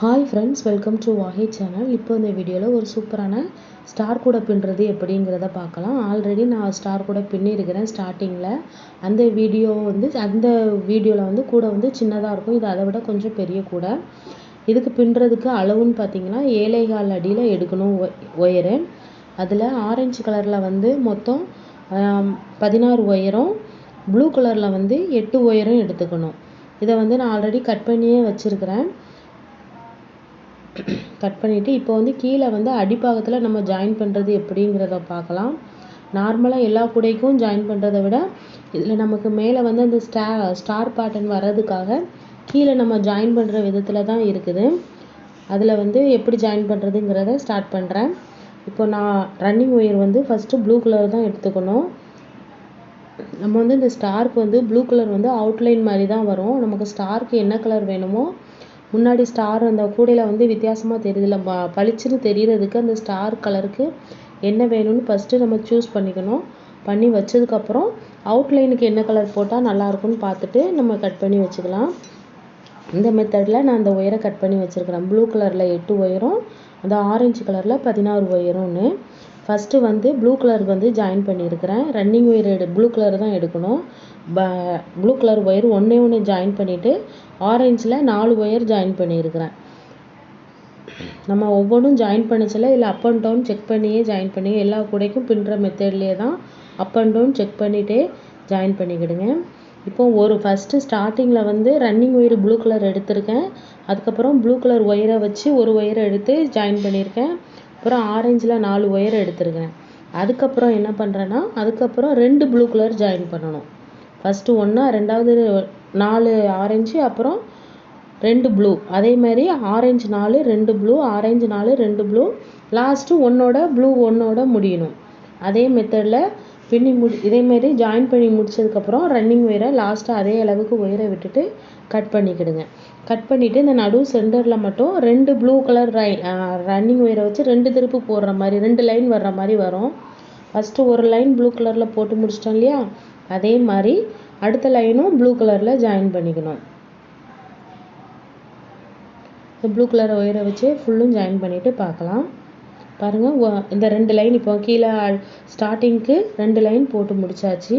Hi friends welcome to Vahi channel இப்போ இந்த வீடியோவில் ஒரு சூப்பரான ஸ்டார் கூட பின்னுறது எப்படிங்கிறத பார்க்கலாம். ஆல்ரெடி நான் ஸ்டார் கூட பின்னிருக்கிறேன் ஸ்டார்டிங்கில் அந்த வீடியோ வந்து அந்த வீடியோவில் வந்து கூட வந்து சின்னதாக இருக்கும். இது அதை விட கொஞ்சம் பெரிய கூட. இதுக்கு பின்னுறதுக்கு அளவுன்னு பார்த்தீங்கன்னா ஏழைகால் அடியில் எடுக்கணும் ஒயரு. அதில் ஆரஞ்சு கலரில் வந்து மொத்தம் பதினாறு ஒயரும் ப்ளூ கலரில் வந்து எட்டு ஒயரும் எடுத்துக்கணும். இதை வந்து நான் ஆல்ரெடி கட் பண்ணியே வச்சுருக்கிறேன். கட் பண்ணிவிட்டு இப்போ வந்து கீழே வந்து அடிப்பாகத்தில் நம்ம ஜாயின் பண்ணுறது எப்படிங்கிறத பார்க்கலாம். நார்மலாக எல்லா கூடைக்கும் ஜாயின் பண்ணுறதை விட இதில் நமக்கு மேலே வந்து அந்த ஸ்டா ஸ்டார் பேட்டர்ன் வர்றதுக்காக கீழே நம்ம ஜாயின் பண்ணுற விதத்தில் தான் இருக்குது. அதில் வந்து எப்படி ஜாயின் பண்ணுறதுங்கிறத ஸ்டார்ட் பண்ணுறேன் இப்போ நான் ரன்னிங் ஒயர் வந்து ஃபஸ்ட்டு ப்ளூ கலர் தான் எடுத்துக்கணும். நம்ம வந்து இந்த ஸ்டார்க்கு வந்து ப்ளூ கலர் வந்து அவுட்லைன் மாதிரி தான் வரும். நமக்கு ஸ்டார்க்கு என்ன கலர் வேணுமோ முன்னாடி ஸ்டார் அந்த கூடையில் வந்து வித்தியாசமாக தெரியுதுல்ல ப பளிச்சுன்னு தெரியறதுக்கு அந்த ஸ்டார் கலருக்கு என்ன வேணும்னு ஃபஸ்ட்டு நம்ம சூஸ் பண்ணிக்கணும். பண்ணி வச்சதுக்கப்புறம் அவுட்லைனுக்கு என்ன கலர் போட்டால் நல்லாயிருக்கும்னு பார்த்துட்டு நம்ம கட் பண்ணி வச்சுக்கலாம். இந்த மெத்தடில் நான் அந்த ஒயரை கட் பண்ணி வச்சுருக்கிறேன். ப்ளூ கலரில் எட்டு ஒயரும் அந்த ஆரஞ்சு கலரில் பதினாறு ஒயரும்னு ஃபஸ்ட்டு வந்து ப்ளூ கலர் வந்து ஜாயின் பண்ணியிருக்கிறேன். ரன்னிங் ஒயர் எடு ப்ளூ கலர் தான் எடுக்கணும். ப ப்ளூ கலர் ஒயர் ஒன்றே ஒன்று ஜாயின் பண்ணிவிட்டு ஆரஞ்சில் நாலு ஒயர் ஜாயின் பண்ணியிருக்கிறேன். நம்ம ஒவ்வொன்றும் ஜாயின் பண்ணிச்சல இல்லை அப் அண்ட் டவுன் செக் பண்ணியே ஜாயின் பண்ணி எல்லா கூடைக்கும் பின்னுற மெத்தட்லேயே தான் அப் அண்ட் டவுன் செக் பண்ணிகிட்டே ஜாயின் பண்ணிக்கிடுங்க. இப்போ ஒரு ஃபஸ்ட்டு ஸ்டார்டிங்கில் வந்து ரன்னிங் ஒயர் ப்ளூ கலர் எடுத்திருக்கேன். அதுக்கப்புறம் ப்ளூ கலர் ஒயரை வச்சு ஒரு ஒயரை எடுத்து ஜாயின் பண்ணியிருக்கேன். அப்புறம் ஆரஞ்சில் நாலு ஒயர் எடுத்திருக்கேன் அதுக்கப்புறம் என்ன பண்ணுறேன்னா அதுக்கப்புறம் ரெண்டு ப்ளூ கலர் ஜாயின் பண்ணணும். ஃபஸ்ட்டு ஒன்றா ரெண்டாவது நாலு ஆரஞ்சு அப்புறம் ரெண்டு ப்ளூ அதே மாதிரி ஆரஞ்சு நாலு ரெண்டு ப்ளூ ஆரஞ்சு நாலு ரெண்டு ப்ளூ லாஸ்ட்டு ஒன்னோட ப்ளூ ஒன்னோட முடியணும். அதே மெத்தடில் பின்னி முடி இதேமாரி ஜாயின் பண்ணி முடிச்சதுக்கப்புறம் ரன்னிங் ஒயரை லாஸ்ட்டாக அதே அளவுக்கு ஒயரை விட்டுட்டு கட் பண்ணிக்கிடுங்க. கட் பண்ணிவிட்டு இந்த நடு சென்டரில் மட்டும் ரெண்டு ப்ளூ கலர் ரை ரன்னிங் ஒயரை வச்சு ரெண்டு திருப்பு போடுற மாதிரி ரெண்டு லைன் வர்ற மாதிரி வரும். ஃபஸ்ட்டு ஒரு லைன் ப்ளூ கலரில் போட்டு முடிச்சிட்டோம் இல்லையா? அதே மாதிரி அடுத்த லைனும் ப்ளூ கலரில் ஜாயின் பண்ணிக்கணும். இந்த ப்ளூ கலர் ஒயரை வச்சு ஃபுல்லும் ஜாயின் பண்ணிவிட்டு பார்க்கலாம். பாருங்கள் இந்த ரெண்டு லைன் இப்போ கீழே ஸ்டார்டிங்க்கு ரெண்டு லைன் போட்டு முடிச்சாச்சு.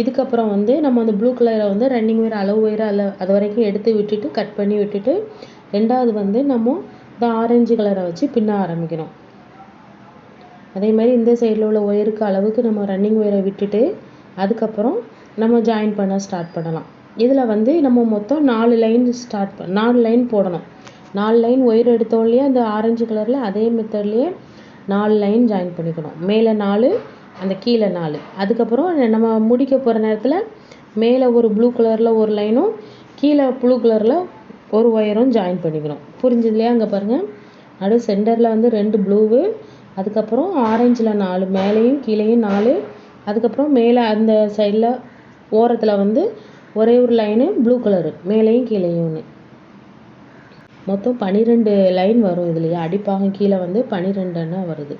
இதுக்கப்புறம் வந்து நம்ம அந்த ப்ளூ கலரை வந்து ரன்னிங் ஒயர் அளவு ஒயர் அல்ல அது வரைக்கும் எடுத்து விட்டுட்டு கட் பண்ணி விட்டுட்டு ரெண்டாவது வந்து நம்ம இந்த ஆரஞ்சு கலரை வச்சு பின்ன ஆரம்பிக்கணும். அதே மாதிரி இந்த சைடில் உள்ள ஒயருக்கு அளவுக்கு நம்ம ரன்னிங் ஒயரை விட்டுட்டு அதுக்கப்புறம் நம்ம ஜாயின் பண்ண ஸ்டார்ட் பண்ணலாம். இதில் வந்து நம்ம மொத்தம் நாலு லைன் ஸ்டார்ட் ப நாலு லைன் போடணும். நாலு லைன் ஒயர் எடுத்தோம் இல்லையா அந்த ஆரஞ்சு கலரில் அதே மெத்தட்லேயே நாலு லைன் ஜாயின் பண்ணிக்கணும். மேலே நாலு அந்த கீழே நாலு. அதுக்கப்புறம் நம்ம முடிக்க போகிற நேரத்தில் மேலே ஒரு ப்ளூ கலரில் ஒரு லைனும் கீழே ப்ளூ கலரில் ஒரு ஒயரும் ஜாயின் பண்ணிக்கணும். புரிஞ்சது இல்லையா? அங்கே பாருங்கள் நடு சென்டரில் வந்து ரெண்டு ப்ளூவு அதுக்கப்புறம் ஆரஞ்சில் நாலு மேலேயும் கீழேயும் நாலு அதுக்கப்புறம் மேலே அந்த சைடில் ஓரத்தில் வந்து ஒரே ஒரு லைனு ப்ளூ கலரு மேலேயும் கீழேயும்னு மொத்தம் பன்னிரெண்டு லைன் வரும் இதுலையே. அடிப்பாகம் கீழே வந்து பன்னிரெண்டுன்னா வருது.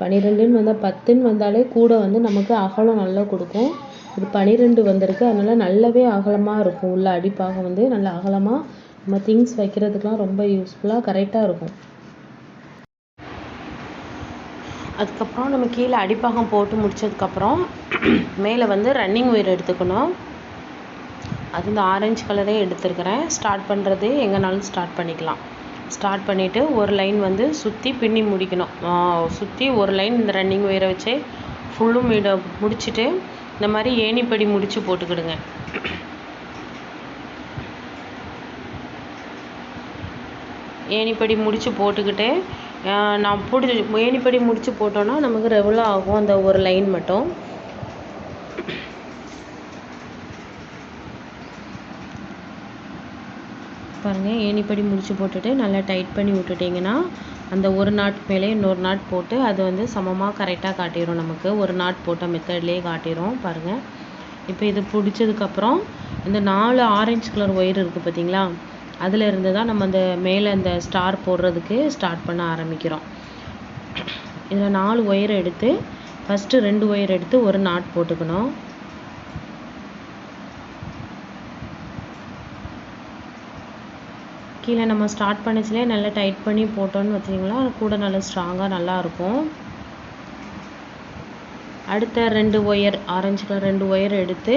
பன்னிரெண்டுன்னு வந்தால் பத்துன்னு வந்தாலே கூட வந்து நமக்கு அகலம் நல்லா கொடுக்கும். இது பன்னிரெண்டு வந்திருக்கு. அதனால் நல்லாவே அகலமாக இருக்கும். உள்ள அடிப்பாகம் வந்து நல்லா அகலமாக நம்ம திங்ஸ் வைக்கிறதுக்கெலாம் ரொம்ப யூஸ்ஃபுல்லாக கரெக்டாக இருக்கும். அதுக்கப்புறம் நம்ம கீழே அடிப்பாகம் போட்டு முடிச்சதுக்கப்புறம் மேலே வந்து ரன்னிங் ஒயர் எடுத்துக்கணும். அது இந்த ஆரஞ்சு கலரே எடுத்துருக்கிறேன். ஸ்டார்ட் பண்ணுறது எங்கேனாலும் ஸ்டார்ட் பண்ணிக்கலாம். ஸ்டார்ட் பண்ணிவிட்டு ஒரு லைன் வந்து சுற்றி பின்னி முடிக்கணும். சுற்றி ஒரு லைன் இந்த ரன்னிங் ஒயரை வச்சு ஃபுல்லும் இட முடிச்சுட்டு இந்த மாதிரி ஏணிப்படி முடித்து போட்டுக்கிடுங்க. ஏணிப்படி முடித்து போட்டுக்கிட்டு நான் போட்டு ஏணிப்படி முடித்து போட்டோன்னா நமக்கு ரெகுலாக ஆகும் அந்த ஒரு லைன் மட்டும். பாருங்கள் ஏணிப்படி முடித்து போட்டுட்டு நல்லா டைட் பண்ணி விட்டுட்டிங்கன்னா அந்த ஒரு நாட் மேலே இன்னொரு நாட் போட்டு அது வந்து சமமாக கரெக்டாக காட்டிடும் நமக்கு. ஒரு நாட் போட்ட மெத்தட்லேயே காட்டிடும் பாருங்கள் இப்போ இது பிடிச்சதுக்கப்புறம் இந்த நாலு ஆரஞ்சு கலர் ஒயர் இருக்குது பார்த்தீங்களா அதில் இருந்து தான் நம்ம அந்த மேலே அந்த ஸ்டார் போடுறதுக்கு ஸ்டார்ட் பண்ண ஆரம்பிக்கிறோம். இதில் நாலு ஒயர் எடுத்து ஃபஸ்ட்டு ரெண்டு ஒயர் எடுத்து ஒரு நாட் போட்டுக்கணும். கீழே நம்ம ஸ்டார்ட் பண்ணச்சுலே நல்லா டைட் பண்ணி போட்டோன்னு வச்சிங்களா கூட நல்லா ஸ்ட்ராங்காக நல்லாயிருக்கும் அடுத்த ரெண்டு ஒயர் ஆரஞ்சு கலர் ரெண்டு ஒயர் எடுத்து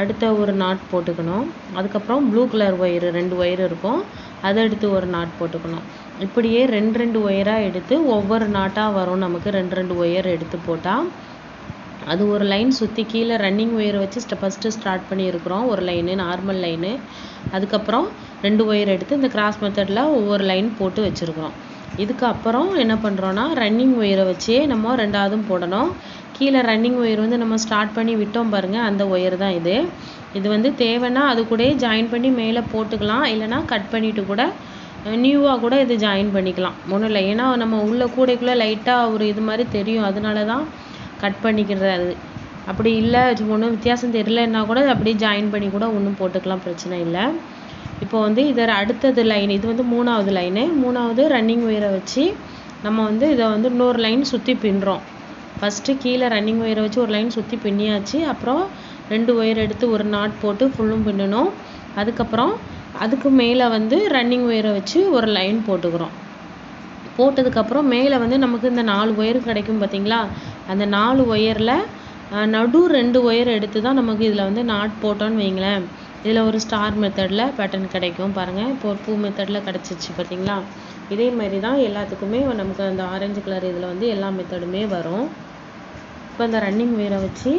அடுத்த ஒரு நாட் போட்டுக்கணும். அதுக்கப்புறம் ப்ளூ கலர் ஒயர் ரெண்டு ஒயர் இருக்கும். அதை எடுத்து ஒரு நாட் போட்டுக்கணும். இப்படியே ரெண்டு ரெண்டு ஒயராக எடுத்து ஒவ்வொரு நாட்டாக வரும் நமக்கு. ரெண்டு ரெண்டு ஒயர் எடுத்து போட்டால் அது ஒரு லைன் சுற்றி கீழே ரன்னிங் ஒயரை வச்சு ஃபஸ்ட்டு ஸ்டார்ட் பண்ணியிருக்கிறோம் ஒரு லைனு நார்மல் லைனு அதுக்கப்புறம் ரெண்டு ஒயர் எடுத்து இந்த கிராஸ் மெத்தடில் ஒவ்வொரு லைன் போட்டு வச்சுருக்குறோம். இதுக்கப்புறம் என்ன பண்ணுறோன்னா ரன்னிங் ஒயரை வச்சே நம்ம ரெண்டாவதும் போடணும். கீழே ரன்னிங் ஒயர் வந்து நம்ம ஸ்டார்ட் பண்ணி விட்டோம் பாருங்கள் அந்த ஒயர் தான் இது. இது வந்து தேவைன்னா அது கூடயே ஜாயின் பண்ணி மேலே போட்டுக்கலாம் இல்லைனா கட் பண்ணிவிட்டு கூட நியூவாக கூட இது ஜாயின் பண்ணிக்கலாம். ஒன்றும் இல்லை ஏன்னா நம்ம உள்ள கூடைக்குள்ளே லைட்டாக ஒரு இது மாதிரி தெரியும் அதனால தான் கட் பண்ணிக்கிறது. அது அப்படி இல்லை ஒன்றும் வித்தியாசம் தெரியலன்னா கூட அப்படியே ஜாயின் பண்ணி கூட ஒன்றும் போட்டுக்கலாம் பிரச்சனை இல்லை. இப்போ வந்து இதை அடுத்தது லைன் இது வந்து மூணாவது லைனு மூணாவது ரன்னிங் ஒயரை வச்சு நம்ம வந்து இதை வந்து இன்னொரு லைன் சுற்றி பின்னுறோம் ஃபஸ்ட்டு கீழே ரன்னிங் ஒயரை வச்சு ஒரு லைன் சுற்றி பின்னியாச்சு. அப்புறம் ரெண்டு ஒயர் எடுத்து ஒரு நாட் போட்டு ஃபுல்லும் பின்னணும். அதுக்கப்புறம் அதுக்கு மேலே வந்து ரன்னிங் ஒயரை வச்சு ஒரு லைன் போட்டுக்கிறோம். போட்டதுக்கப்புறம் மேலே வந்து நமக்கு இந்த நாலு ஒயர் கிடைக்கும் பார்த்தீங்களா? அந்த நாலு ஒயரில் நடு ரெண்டு ஒயர் எடுத்து தான் நமக்கு இதில் வந்து நாட் போட்டோன்னு வைங்களேன். இதில் ஒரு ஸ்டார் மெத்தடில் பேட்டர்ன் கிடைக்கும் பாருங்கள் இப்போ ஒரு பூ மெத்தடில் கிடச்சிச்சு பார்த்தீங்களா? இதே மாதிரி தான் எல்லாத்துக்குமே நமக்கு அந்த ஆரஞ்சு கலர் இதில் வந்து எல்லா மெத்தடுமே வரும். இப்போ இந்த ரன்னிங் ஒயரை வச்சு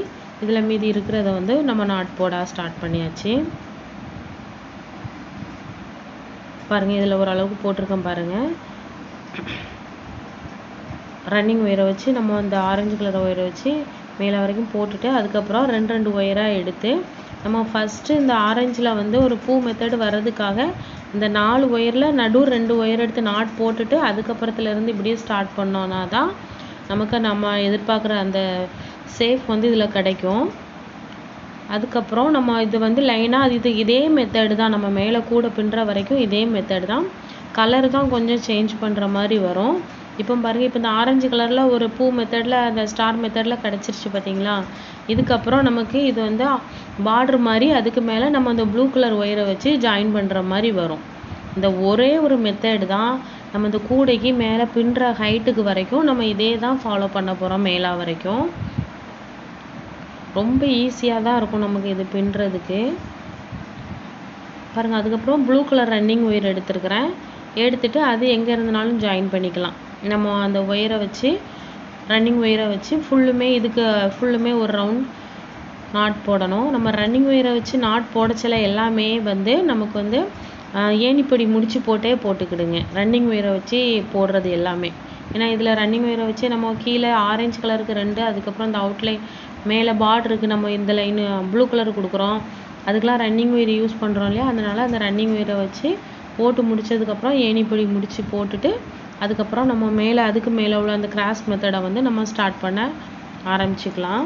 இதில் மீதி இருக்கிறத வந்து நம்ம நாட் போட ஸ்டார்ட் பண்ணியாச்சு. பாருங்கள் இதில் ஓரளவுக்கு போட்டிருக்கேன் பாருங்கள் ரன்னிங் ஒயரை வச்சு நம்ம அந்த ஆரஞ்சு கலர் ஒயரை வச்சு மேலே வரைக்கும் போட்டுட்டு அதுக்கப்புறம் ரெண்டு ரெண்டு ஒயராக எடுத்து நம்ம ஃபஸ்ட்டு இந்த ஆரஞ்சில் வந்து ஒரு பூ மெத்தடு வர்றதுக்காக இந்த நாலு ஒயரில் நடு ரெண்டு ஒயர் எடுத்து நாட் போட்டுட்டு அதுக்கப்புறத்துலேருந்து இப்படியே ஸ்டார்ட் பண்ணோன்னா தான் நமக்கு நம்ம எதிர்பார்க்குற அந்த சேஃப் வந்து இதில் கிடைக்கும். அதுக்கப்புறம் நம்ம இது வந்து லைனாக அது இது இதே மெத்தடு தான். நம்ம மேலே கூட பின்னுற வரைக்கும் இதே மெத்தடு தான். கலர் தான் கொஞ்சம் சேஞ்ச் பண்ணுற மாதிரி வரும். இப்போ பாருங்கள் இப்போ இந்த ஆரஞ்சு கலரில் ஒரு பூ மெத்தடில் அந்த ஸ்டார் மெத்தடில் கிடச்சிருச்சு பார்த்தீங்களா? இதுக்கப்புறம் நமக்கு இது வந்து பார்ட்ரு மாதிரி அதுக்கு மேலே நம்ம அந்த ப்ளூ கலர் ஒயரை வச்சு ஜாயின் பண்ணுற மாதிரி வரும். இந்த ஒரே ஒரு மெத்தடு தான் நம்ம இந்த கூடைக்கு மேலே பின்னுற ஹைட்டுக்கு வரைக்கும் நம்ம இதே தான் ஃபாலோ பண்ண போகிறோம் மேலா வரைக்கும். ரொம்ப ஈஸியாக தான் இருக்கும் நமக்கு இது பின்னுறதுக்கு பாருங்கள் அதுக்கப்புறம் ப்ளூ கலர் ரன்னிங் ஒயர் எடுத்துருக்கிறேன். எடுத்துட்டு அது எங்கே இருந்தனாலும் ஜாயின் பண்ணிக்கலாம். நம்ம அந்த ஒயரை வச்சு ரன்னிங் ஒயரை வச்சு ஃபுல்லுமே இதுக்கு ஃபுல்லுமே ஒரு ரவுண்ட் நாட் போடணும். நம்ம ரன்னிங் ஒயரை வச்சு நாட் போடச்சில எல்லாமே வந்து நமக்கு வந்து ஏணிப்படி முடிச்சு போட்டே போட்டுக்கிடுங்க? ரன்னிங் ஒயரை வச்சு போடுறது எல்லாமே. ஏன்னா இதில் ரன்னிங் ஒயரை வச்சு நம்ம கீழே ஆரஞ்சு கலருக்கு ரெண்டு அதுக்கப்புறம் இந்த அவுட்லைன் மேலே பார்டருக்கு நம்ம இந்த லைனு ப்ளூ கலர் கொடுக்குறோம். அதுக்கெலாம் ரன்னிங் ஒயர் யூஸ் பண்ணுறோம் இல்லையா? அதனால் அந்த ரன்னிங் ஒயரை வச்சு போட்டு முடிச்சதுக்கப்புறம் ஏணிப்படி முடிச்சு போட்டுட்டு அதுக்கப்புறம் நம்ம மேலே அதுக்கு மேலே உள்ள அந்த கிராஸ் மெத்தடை வந்து நம்ம ஸ்டார்ட் பண்ண ஆரம்பிச்சுக்கலாம்.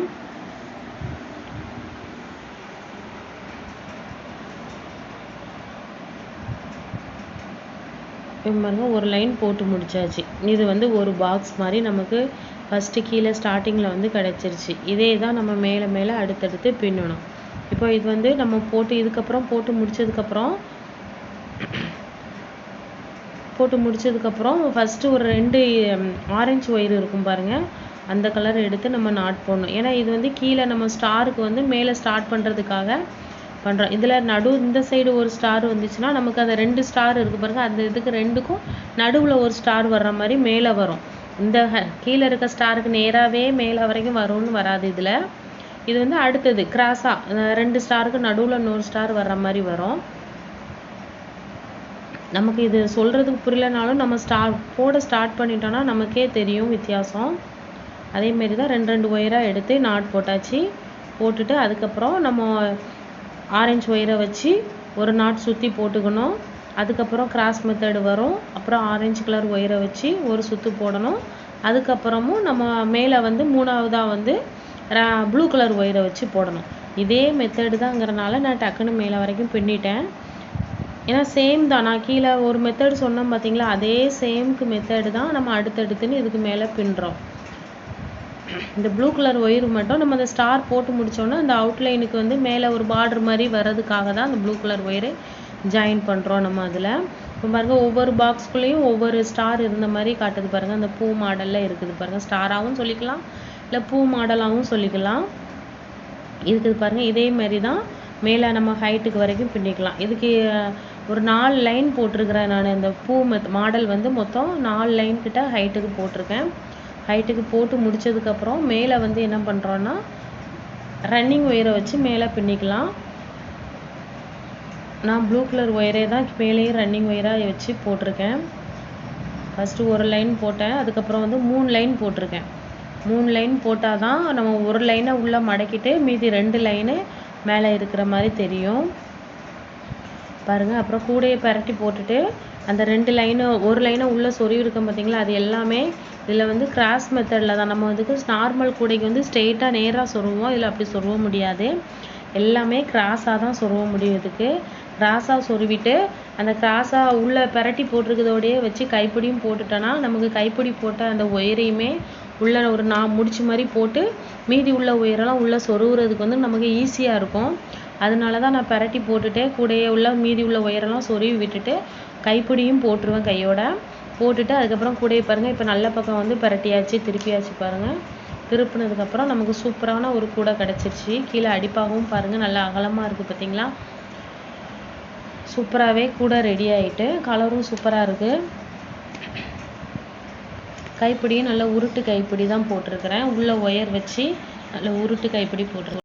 பாருங்கள் ஒரு லைன் போட்டு முடிச்சாச்சு. இது வந்து ஒரு பாக்ஸ் மாதிரி நமக்கு ஃபஸ்ட்டு கீழே ஸ்டார்டிங்கில் வந்து கிடச்சிருச்சு. இதே தான் நம்ம மேலே மேலே அடுத்தடுத்து பின்னணும். இப்போ இது வந்து நம்ம போட்டு இதுக்கப்புறம் போட்டு முடிச்சதுக்கப்புறம் போட்டு முடிச்சதுக்கப்புறம் ஃபஸ்ட்டு ஒரு ரெண்டு ஆரஞ்சு ஒயர் இருக்கும் பாருங்கள் அந்த கலர் எடுத்து நம்ம நாட் போடணும். ஏன்னா இது வந்து கீழே நம்ம ஸ்டாருக்கு வந்து மேலே ஸ்டார்ட் பண்ணுறதுக்காக பண்ணுறோம் இதில் நடு இந்த சைடு ஒரு ஸ்டார் வந்துச்சுன்னா நமக்கு அந்த ரெண்டு ஸ்டார் இருக்குது பாருங்கள் அந்த இதுக்கு ரெண்டுக்கும் நடுவில் ஒரு ஸ்டார் வர்ற மாதிரி மேலே வரும். இந்த கீழே இருக்க ஸ்டாருக்கு நேராகவே மேலே வரைக்கும் வரும்னு வராது இதில். இது வந்து அடுத்தது கிராஸாக ரெண்டு ஸ்டாருக்கு நடுவில் இன்னொரு ஸ்டார் வர்ற மாதிரி வரும். நமக்கு இது சொல்கிறதுக்கு புரியலனாலும் நம்ம ஸ்டார் போட ஸ்டார்ட் பண்ணிட்டோம்னா நமக்கே தெரியும் வித்தியாசம். அதேமாரி தான் ரெண்டு ரெண்டு ஒயராக எடுத்து நாட் போட்டாச்சு. போட்டுட்டு அதுக்கப்புறம் நம்ம ஆரஞ்சு ஒயரை வச்சு ஒரு நாட் சுற்றி போட்டுக்கணும். அதுக்கப்புறம் கிராஸ் மெத்தடு வரும். அப்புறம் ஆரஞ்சு கலர் ஒயரை வச்சு ஒரு சுற்று போடணும். அதுக்கப்புறமும் நம்ம மேலே வந்து மூணாவதாக வந்து ப்ளூ கலர் ஒயரை வச்சு போடணும். இதே மெத்தடு தாங்கிறனால நான் டக்குன்னு மேலே வரைக்கும் பின்னிட்டேன். ஏன்னா சேம் தான். நான் கீழே ஒரு மெத்தடு சொன்னோம் பார்த்தீங்களா அதே சேம்க்கு மெத்தடு தான் நம்ம அடுத்தடுத்துன்னு இதுக்கு மேலே பின்னுறோம் இந்த ப்ளூ கலர் ஒயர் மட்டும் நம்ம அந்த ஸ்டார் போட்டு முடித்தோன்னா அந்த அவுட்லைனுக்கு வந்து மேலே ஒரு பார்டர் மாதிரி வர்றதுக்காக தான் அந்த ப்ளூ கலர் ஒயரு ஜாயின் பண்ணுறோம் நம்ம அதில். இப்போ பாருங்கள் ஒவ்வொரு பாக்ஸ்குள்ளேயும் ஒவ்வொரு ஸ்டார் இருந்த மாதிரி காட்டுது பாருங்கள் அந்த பூ மாடலில் இருக்குது பாருங்கள் ஸ்டாராகவும் சொல்லிக்கலாம் இல்லை பூ மாடலாகவும் சொல்லிக்கலாம். இருக்குது பாருங்கள் இதே மாதிரி தான் மேலே நம்ம ஹைட்டுக்கு வரைக்கும் பின்னிக்கலாம். இதுக்கு ஒரு நாலு லைன் போட்டிருக்கிறேன் நான். இந்த பூ மெத் மாடல் வந்து மொத்தம் நாலு லைன் கிட்ட ஹைட்டுக்கு போட்டிருக்கேன். ஹைட்டுக்கு போட்டு முடிச்சதுக்கப்புறம் மேலே வந்து என்ன பண்ணுறோன்னா ரன்னிங் ஒயரை வச்சு மேலே பின்னிக்கலாம். நான் ப்ளூ கலர் ஒயரே தான் மேலேயும் ரன்னிங் ஒயராக வச்சு போட்டிருக்கேன். ஃபஸ்ட்டு ஒரு லைன் போட்டேன். அதுக்கப்புறம் வந்து மூணு லைன் போட்டிருக்கேன். மூணு லைன் போட்டால் தான் நம்ம ஒரு லைனை உள்ளே மடக்கிட்டு மீதி ரெண்டு லைனு மேலே இருக்கிற மாதிரி தெரியும். பாருங்கள் அப்புறம் கூடையை பரட்டி போட்டுட்டு அந்த ரெண்டு லைனு ஒரு லைனை உள்ளே சொருவி இருக்கும் பார்த்தீங்களா அது எல்லாமே இதில் வந்து கிராஸ் மெத்தடில் தான். நம்ம வந்து நார்மல் கூடைக்கு வந்து ஸ்ட்ரெயிட்டாக நேராக சொருவோம் இதில் அப்படி சொருவ முடியாது. எல்லாமே கிராஸாக தான் சொருவ முடியும் இதுக்கு. கிராஸாக சொருவிட்டு அந்த கிராஸாக உள்ளே பரட்டி போட்டிருக்கிறதோடையே வச்சு கைப்பிடியும் போட்டுட்டோன்னா நமக்கு கைப்பிடி போட்ட அந்த ஒயரையுமே உள்ளே ஒரு நான் முடிச்சு மாதிரி போட்டு மீதி உள்ள ஒயரெல்லாம் உள்ளே சொருவுறதுக்கு வந்து நமக்கு ஈஸியாக இருக்கும். அதனால தான் நான் பரட்டி போட்டுட்டு கூடையே உள்ள மீதி உள்ள ஒயரெல்லாம் சொருவி விட்டுட்டு கைப்பிடியும் போட்டுருவேன் கையோட. போட்டுட்டு அதுக்கப்புறம் கூடையை பாருங்கள் இப்போ நல்ல பக்கம் வந்து பிரட்டியாச்சு திருப்பியாச்சு பாருங்கள் திருப்பினதுக்கப்புறம் நமக்கு சூப்பரான ஒரு கூடை கிடச்சிருச்சு. கீழே அடிப்பாகவும் பாருங்கள் நல்லா அகலமாக இருக்குது பார்த்தீங்களா சூப்பராகவே கூடை ரெடி ஆகிட்டு கலரும் சூப்பராக இருக்குது கைப்பிடியும் நல்ல உருட்டு கைப்பிடி தான் போட்டிருக்கிறேன். உள்ளே ஒயர் வச்சு நல்ல உருட்டு கைப்பிடி போட்டிருக்கேன்.